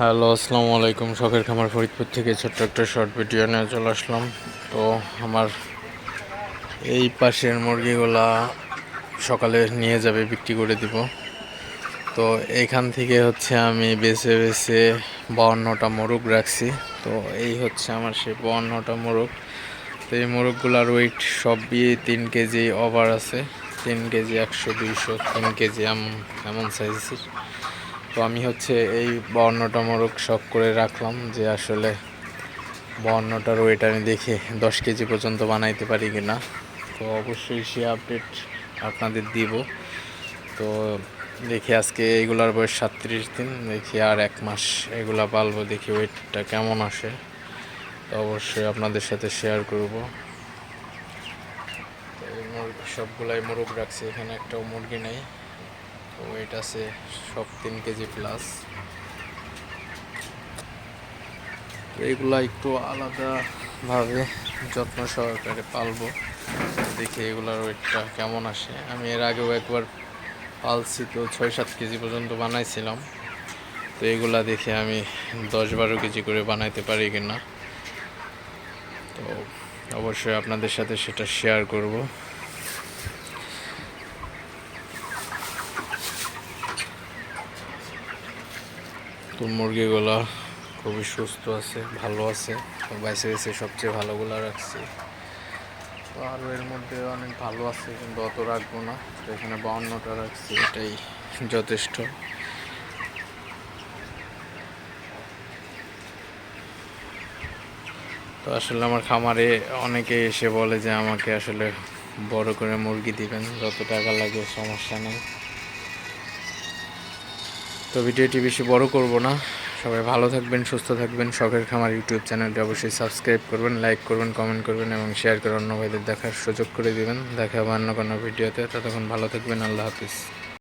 Hello, আসসালামু আলাইকুম। শখের খামার ফরিদপুর থেকে ছোট্ট একটা শর্ট ভিডিও নিয়ে চলে আসলাম। তো আমার এই পাশের মুরগিগুলা সকালে নিয়ে যাবে, বিক্রি করে দিব। তো এখান থেকে হচ্ছে আমি বেছে বেছে বাউন্নটা মোরগ রাখছি। তো এই হচ্ছে আমার সেই বাউন্নটা মোরগ। তো এই মোরগগুলার ওয়েট সবই তিন কেজি ওভার আছে। তিন কেজি একশো, দুইশো, তিন কেজি এমন এমন সাইজের তো আমি হচ্ছে এই বাউন্নটা মোরগ শখ করে রাখলাম যে আসলে বাউন্নটার ওয়েট আমি দেখে দশ কেজি পর্যন্ত বানাইতে পারি কি না তো অবশ্যই সে আপডেট আপনাদের দিব। তো দেখি আজকে এইগুলার বয়স সাতত্রিশ দিন, দেখি আর এক মাস এগুলা পালবো, দেখি ওয়েটটা কেমন আসে। তো অবশ্যই আপনাদের সাথে শেয়ার করব। সবগুলাই মোরগ রাখছি, এখানে একটাও মুরগি নেই। ওয়েট আছে সব তিন কেজি প্লাস এগুলা একটু আলাদাভাবে যত্ন সহকারে পালবো। দেখি এগুলার ওয়েটটা কেমন আসে। আমি এর আগেও একবার পালছি তো ছয় সাত কেজি পর্যন্ত বানাইছিলাম। তো এগুলা দেখে আমি দশ বারো কেজি করে বানাইতে পারি কি না তো অবশ্যই আপনাদের সাথে সেটা শেয়ার করব। তো মুরগিগুলা খুবই সুস্থ আছে, ভালো আছে বাইসে বেছে সবচেয়ে ভালোগুলো রাখছি। তো আরও এর মধ্যে অনেক ভালো আছে, কিন্তু অত রাখব না। তো এখানে বাউন্নটা রাখছি, এটাই যথেষ্ট। তো আসলে আমার খামারে অনেকে এসে বলে যে আমাকে আসলে বড় করে মুরগি দিবেন, যত টাকা লাগে সমস্যা নেই। তো ভিডিওটি বেশি বড় করব না। সবাই ভালো থাকবেন, সুস্থ থাকবেন। শখের খামার ইউটিউব চ্যানেলটি অবশ্যই সাবস্ক্রাইব করবেন, লাইক করবেন, কমেন্ট করবেন এবং শেয়ার করে অন্য ভাইদের দেখার সুযোগ করে দেবেন। দেখা হবে অন্য কোনো ভিডিওতে। ততক্ষণ ভালো থাকবেন। আল্লাহ হাফিজ।